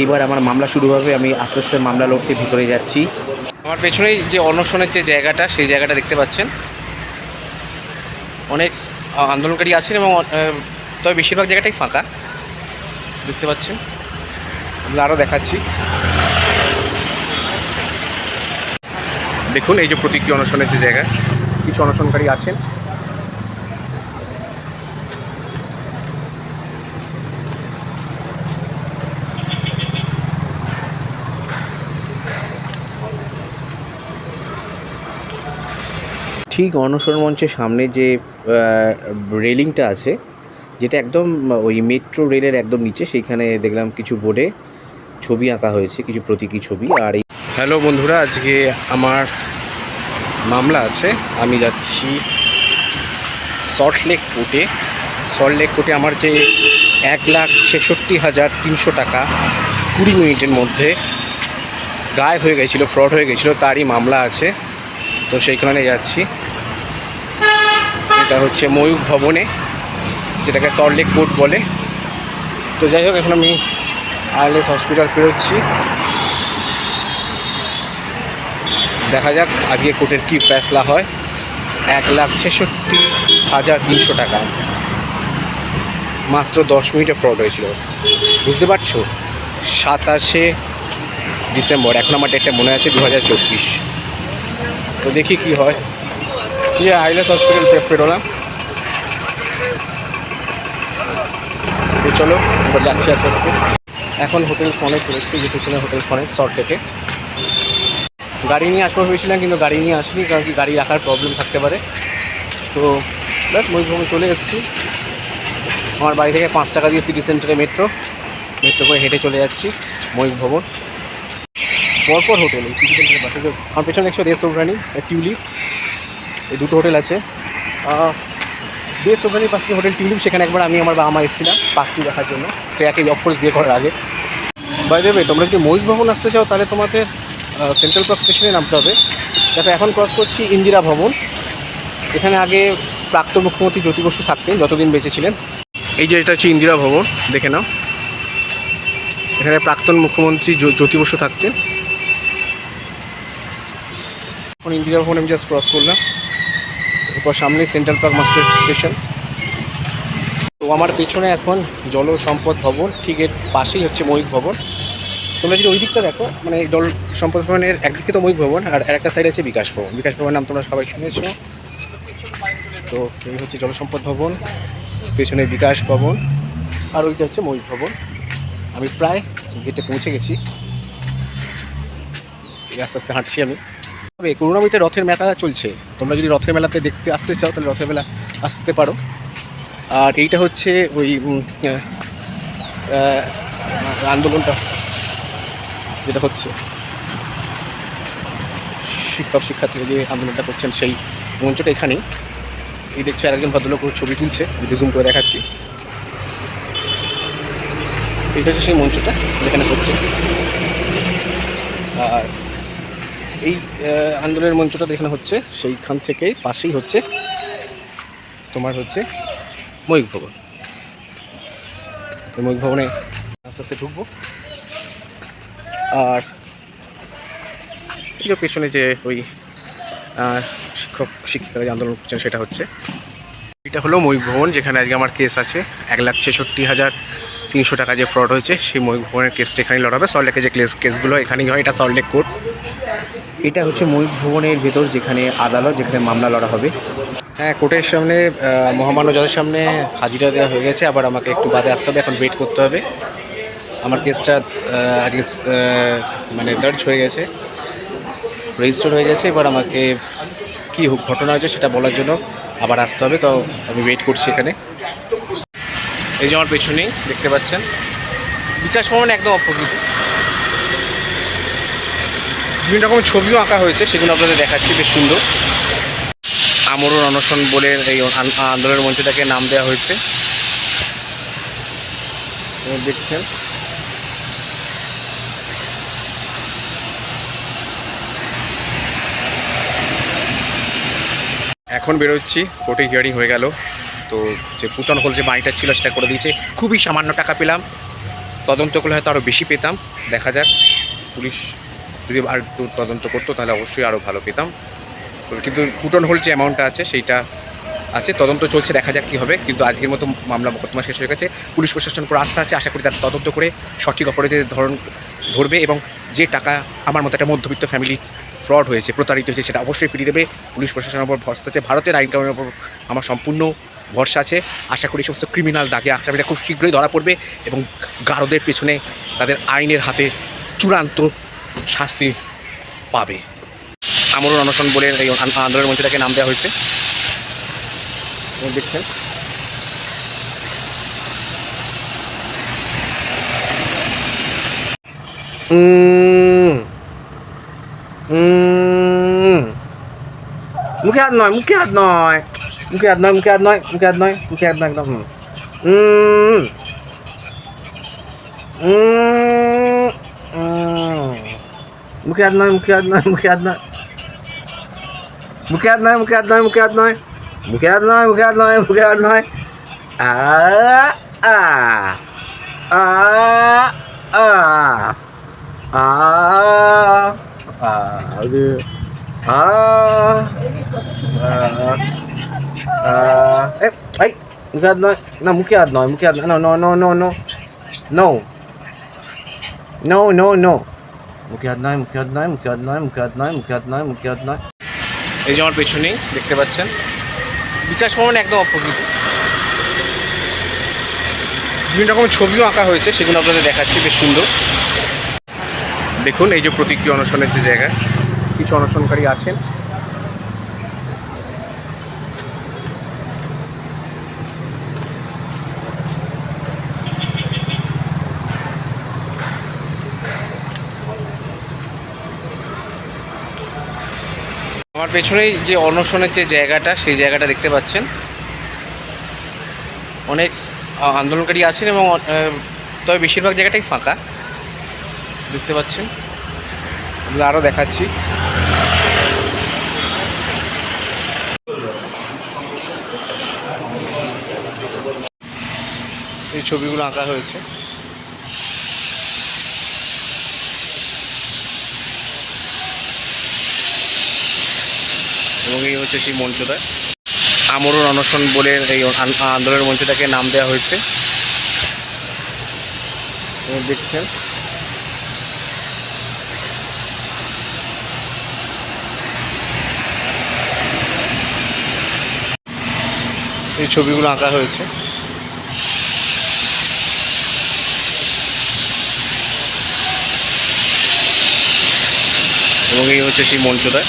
এইবার আমার মামলা শুরু হবে, আমি আস্তে আস্তে মামলা লড়তে ভিতরে যাচ্ছি। আমার পেছনেই যে অনশনের যে জায়গাটা, সেই জায়গাটা দেখতে পাচ্ছেন। অনেক আন্দোলনকারী আছেন এবং তবে বেশিরভাগ জায়গাটাই ফাঁকা। দেখতে পাচ্ছেন। আমরা আরও দেখাচ্ছি। দেখুন, এই যে প্রতীকী অনশনের যে জায়গা, কিছু অনশনকারী আছেন। ঠিক অনশন মঞ্চের সামনে যে রেলিংটা আছে, যেটা একদম, ওই মেট্রো রেলের একদম নিচে, সেইখানে দেখলাম কিছু বোর্ডে ছবি আঁকা হয়েছে, কিছু প্রতীকী ছবি, আর এই হ্যালো বন্ধুরা, আজকে আমার মামলা আছে। আমি যাচ্ছি সল্টলেক কোর্টে সল্টলেক কোর্টে আমার যে এক লাখ ছেষট্টি হাজার তিনশো টাকা কুড়ি মিনিটের মধ্যে গায়েব হয়ে গেছিল, ফ্রড হয়ে গেছিল, তারই মামলা আছে। তো সেইখানে যাচ্ছি। এটা হচ্ছে ময়ূর ভবনে, যেটাকে সল্টলেক কোর্ট বলে। তো যাই হোক, এখন আমি আইএলএস হসপিটাল পেরোচ্ছি দেখা যাক আজকে কোর্টের কী ফ্যাসলা হয়। এক লাখ ছেষট্টি হাজার তিনশো টাকা। মাত্র দশ মিনিটে ফ্রড হয়েছিল। বুঝতে পারছ? সাতাশে ডিসেম্বর, এখন আমার ডেটটা মনে আছে দু হাজার চব্বিশ। তো দেখি কি হয়। যে আইলেস হসপিটাল পেরোলাম তো চলো এবার যাচ্ছি আস্তে আস্তে। এখন হোটেল সনেক করেছি যে হোটেল সনেক শর্ট থেকে। গাড়ি নিয়ে আসব ভেবেছিলাম, কিন্তু গাড়ি নিয়ে আসিনি, কারণ কি গাড়ি রাখার প্রবলেম থাকতে পারে। তো ব্যাস ময়ূরভূমি চলে এসেছি। আমার বাড়ি থেকে পাঁচ টাকা দিয়ে সিটি সেন্টারে মেট্রো মেট্রো করে হেঁটে চলে যাচ্ছি ময়ূর পরপর হোটেল সিটি সেন্টারের পাশে আমার পেছনে দেখছ দেশ ওভরানি টিউলিপ এই দুটো হোটেল আছে। দেশ ওভরানির পাশে হোটেল টিউলিপ সেখানে একবার আমি, আমার বাবা মা এসেছিলাম পাখি দেখার জন্য। শ্রেয়াকে অফকোর্স বিয়ে করার আগে। বাই দেবে তোমরা যদি ময়ূর ভবন আসতে চাও, তাহলে তোমাদের সেন্ট্রাল পার্ক স্টেশনে নামতে হবে। দেখো, এখন ক্রস করছি ইন্দিরা ভবন। এখানে আগে প্রাক্তন মুখ্যমন্ত্রী জ্যোতি বসু থাকতেন, যতদিন বেঁচে ছিলেন। এই যে, এটা হচ্ছে ইন্দিরা ভবন, দেখে নাও। এখানে প্রাক্তন মুখ্যমন্ত্রী জ্যোতি বসু থাকতেন। এখন ইন্দিরা ভবন আমি জাস্ট ক্রস করলাম। এরপর সামনে সেন্ট্রাল পার্ক মাস্টার স্টেশন তো আমার পেছনে এখন জল সম্পদ ভবন, ঠিক এর পাশেই হচ্ছে ময়ূর ভবন। তোমরা যদি ওই দিকটা দেখো মানে জল সম্পদ ভবনের একদিকে তো ময়ূর ভবন, আর একটা সাইড আছে বিকাশ ভবন। বিকাশ ভবনের নাম তোমরা সবাই শুনেছো। তো এই হচ্ছে জল সম্পদ ভবন, পেছনে বিকাশ ভবন, আর ওইটা হচ্ছে ময়ূর ভবন। আমি প্রায় গেটে পৌঁছে গেছি। আস্তে আস্তে হাঁটছি আমি। তবে করুণামিতে রথের মেলা চলছে। তোমরা যদি রথের মেলাতে দেখতে আসতে চাও, তাহলে রথের মেলা আসতে পারো। আর এইটা হচ্ছে ওই আন্দোলনটা, যেটা হচ্ছে। শিক্ষক, শিক্ষার্থীরা যে আন্দোলনটা করছেন, সেই মঞ্চটা এখানেই। এই দেখছ, আরেকজন ভদ্রলোক ছবি তুলছে। জুম করে দেখাচ্ছি। এটা হচ্ছে সেই মঞ্চটা, যেখানে হচ্ছে। আর এই আন্দোলনের মঞ্চটা যেখানে হচ্ছে, সেইখান থেকেই পাশেই হচ্ছে তোমার হচ্ছে ময়ূর ভবন। ময়ূর ভবনে আস্তে আস্তে ঢুকবো। আর ঠিক পেছনে যে ওই শিক্ষক, শিক্ষিকারা যে আন্দোলন করছেন, সেটা হচ্ছে। এটা হলো ময়ূর ভবন, যেখানে আজকে আমার কেস আছে। এক লাখ ছেষট্টি হাজার তিনশো টাকা যে ফ্রড হয়েছে, সেই ময়ূর ভবনের কেসটা এখানেই লড়াবে। সল্টলেকে যে কেস কেসগুলো এখানেই হয়, এটা সল্টলেক কোর্ট এটা হচ্ছে ময়ূর ভবনের ভেতর যেখানে আদালত, যেখানে মামলা লড়া হবে। হ্যাঁ কোর্টের সামনে মহামান্য জজের সামনে হাজিরা দেওয়া হয়ে গেছে। আবার আমাকে একটু বাদে আসতে হবে, এখন ওয়েট করতে হবে। আমার কেসটা আজকে মানে দার্জ হয়ে গেছে রেজিস্টার হয়ে গেছে। এবার আমাকে কী ঘটনা হয়েছে সেটা বলার জন্য আবার আসতে হবে। তো আমি ওয়েট করছি এখানে। এই যে আমার পেছনেই দেখতে পাচ্ছেন। বিকাশ ভবন একদম অপোজিট। বিভিন্ন রকম ছবিও আঁকা হয়েছে, সেগুলো আপনাদের দেখাচ্ছি, বেশ সুন্দর। আমরণ অনশন বলে এই আন- আন্দোলনের মঞ্চটাকে নাম দেওয়া হয়েছে। দেখছেন। এখন বেরোচ্ছি কোর্টে হিয়ারিং হয়ে গেল। তো যে পুটন হল যে বাড়িটা ছিল, সেটা করে দিয়েছে। খুবই সামান্য টাকা পেলাম। তদন্ত করলে হয়তো আরও বেশি পেতাম। দেখা যাক। পুলিশ যদি আর একটু তদন্ত করতো, তাহলে অবশ্যই আরও ভালো পেতাম। কিন্তু কুটন হোল যে অ্যামাউন্টটা আছে, সেইটা আছে। তদন্ত চলছে, দেখা যাক কী হবে। কিন্তু আজকের মতো মামলা মোকদ্দমা শেষ হয়ে গেছে। পুলিশ প্রশাসন করে আস্থা আছে? আশা করি তারা তদন্ত করে সঠিক অপরাধীদের ধরন ধরবে এবং যে টাকা আমার মতো একটা মধ্যবিত্ত ফ্যামিলি ফ্রড হয়েছে, প্রতারিত হয়েছে, সেটা অবশ্যই ফিরিয়ে দেবে। পুলিশ প্রশাসনের উপর ভরসা আছে। ভারতের আইন কানুনের উপর আমার সম্পূর্ণ ভরসা আছে। আশা করি সমস্ত ক্রিমিনাল দাগে আসামিরা খুব শীঘ্রই ধরা পড়বে এবং গারদের পেছনে তাদের আইনের হাতে চূড়ান্ত শাস্তি পাবে আমরণ অনশন বলে এই আন- আন্দোলনের তাকে নাম দেওয়া হয়েছে দেখছেন মুখে হাত নয়, মুখে হাত নয় মুখে হাত নয়, মুখে হাত নয়, মুখে হাত নয়, মুখে হাত নয় একদম, হুম। উম। মুখে হাত নয় মুখে হাত নয় মুখে হাত নয় মুখে হাত নয় মুখে হাত নয় মুখে হাত নয় মুখে হাত নয় মুখে হাত নয় মুখে হাত নয় আ আ আ আ আ আ அது ஆ এ আই মুখে হাত নয় না মুখে হাত নয় মুখে হাত no no no no no no no no no মুখে হাত নয় মুখে হাত নয় মুখে হাত নয় মুখে হাত নয় মুখে হাত নয় মুখে হাত নয় এই যে আমার পেছনেই দেখতে পাচ্ছেন? বিকাশ ভবন একদম অপোজিট। বিভিন্ন রকম ছবিও আঁকা হয়েছে, সেগুলো আপনাদের দেখাচ্ছি, বেশ সুন্দর। দেখুন, এই যে প্রতীকী অনশনের যে জায়গা, কিছু অনশনকারী আছেন। আমার পেছনেই যে অনশনের যে জায়গাটা, সেই জায়গাটা দেখতে পাচ্ছেন। অনেক আন্দোলনকারী আছেন এবং তবে বেশিরভাগ জায়গাটাই ফাঁকা। দেখতে পাচ্ছেন। আরও দেখাচ্ছি। এই ছবিগুলো আঁকা হয়েছে। এবং এই হচ্ছে সেই মঞ্চটা। আমরণ অনশন বলে এই আন্দোলনের মঞ্চটাকে নাম দেওয়া হয়েছে। দেখছেন। এই ছবিগুলো আঁকা হয়েছে। এবং এই হচ্ছে সেই মঞ্চটা